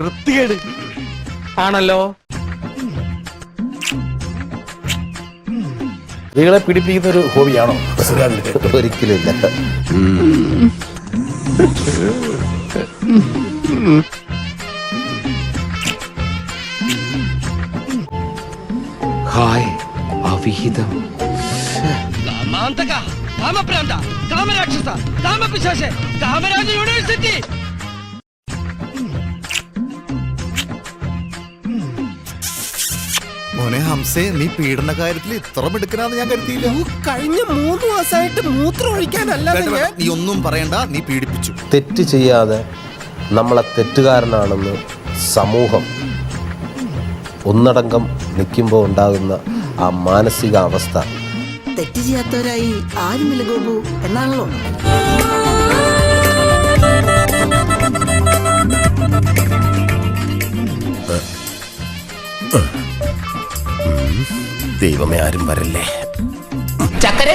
വൃത്തികേട് ആണല്ലോ. സ്ത്രീകളെ പിടിപ്പിക്കുന്ന ഒരു ഹോബിയാണോ? ഒരിക്കലില്ല ഹായ് അവിഹിതം. കാമപ്രാന്ത കാമരാക്ഷസ കാമപിശാശ കാമരാജ യൂണിവേഴ്സിറ്റി. മോനെ ഹംസേ നീ പീഡന കാര്യത്തിൽ ഇത്ര മിടുക്കനാന്ന് ഞാൻ കരുതിയില്ല. കഴിഞ്ഞ മൂന്ന് മാസമായിട്ട് മൂത്രം ഒഴിക്കാനല്ലാതെ വേണ്ട, ഞാൻ നീ ഒന്നും പറയണ്ട നീ പീഡിപ്പിച്ചു. തെറ്റ് ചെയ്യാതെ നമ്മളെ തെറ്റുകാരനാണെന്ന് സമൂഹം ഒന്നടങ്കം നിൽക്കുമ്പോൾ ഉണ്ടാകുന്ന ആ മാനസിക അവസ്ഥ തെറ്റ് ചെയ്യാത്തവരായി ആരുമില്ല ഗോപു എന്നാണല്ലോ? ദൈവമേ ആരും വരല്ലേ? ചക്കരെ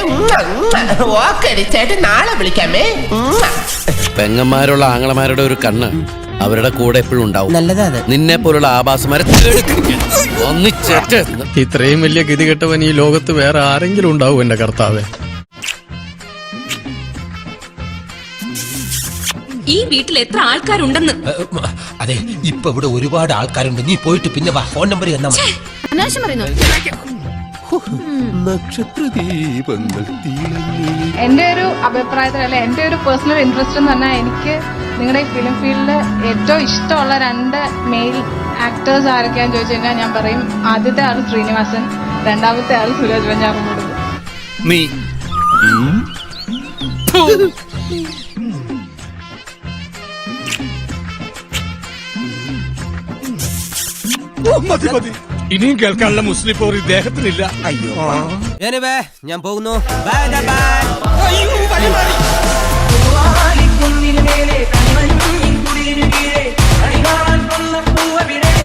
ഓക്കടിച്ചായിട്ട് നാളെ വിളിക്കാമേ. പെങ്ങന്മാരുള്ള ആങ്ങളമാരുടെ ഒരു കണ്ണ് അവരുടെ കൂടെ എപ്പോഴും ഉണ്ടാവും. നല്ലതാ അത്. നിന്നെ പോലുള്ള ആഭാസമാരെ ഒന്നിച്ചേറ്റ് ഇത്രയും വലിയ ഗതി കെട്ടവൻ ഈ ലോകത്ത് വേറെ ആരെങ്കിലും ഉണ്ടാവും എന്റെ കർത്താവേ. ഈ വീട്ടിൽ എത്ര ആൾക്കാരുണ്ടെന്ന്? അതെ ഇപ്പൊ ഇവിടെ ഒരുപാട് ആൾക്കാരുണ്ട്. നീ പോയിട്ട് പിന്നെ വാ ഫോൺ നമ്പർ തന്നാ മതി. അനാവശ്യം പറയുന്നു. എന്റെ ഒരു അഭിപ്രായത്തിൽ അല്ലെ എന്റെ ഒരു പേഴ്സണൽ ഇൻട്രസ്റ്റ് എന്ന് പറഞ്ഞാൽ എനിക്ക് നിങ്ങളുടെ ഈ ഫിലിം ഫീൽഡിൽ ഏറ്റവും ഇഷ്ടമുള്ള രണ്ട് മെയിൽ ആക്ടേഴ്സ് ആരൊക്കെയാന്ന് ചോദിച്ചു കഴിഞ്ഞാൽ ഞാൻ പറയും ആദ്യത്തെ ആൾ ശ്രീനിവാസൻ രണ്ടാമത്തെ ആൾ സുരജ് വെഞ്ഞാറമൂട് നീ. ഇനിയും കേൾക്കാനുള്ള മുസ്ലിം പോർ ഇദ്ദേഹത്തിനില്ല. അയ്യോ. ഞാൻ പോകുന്നു. Bye bye.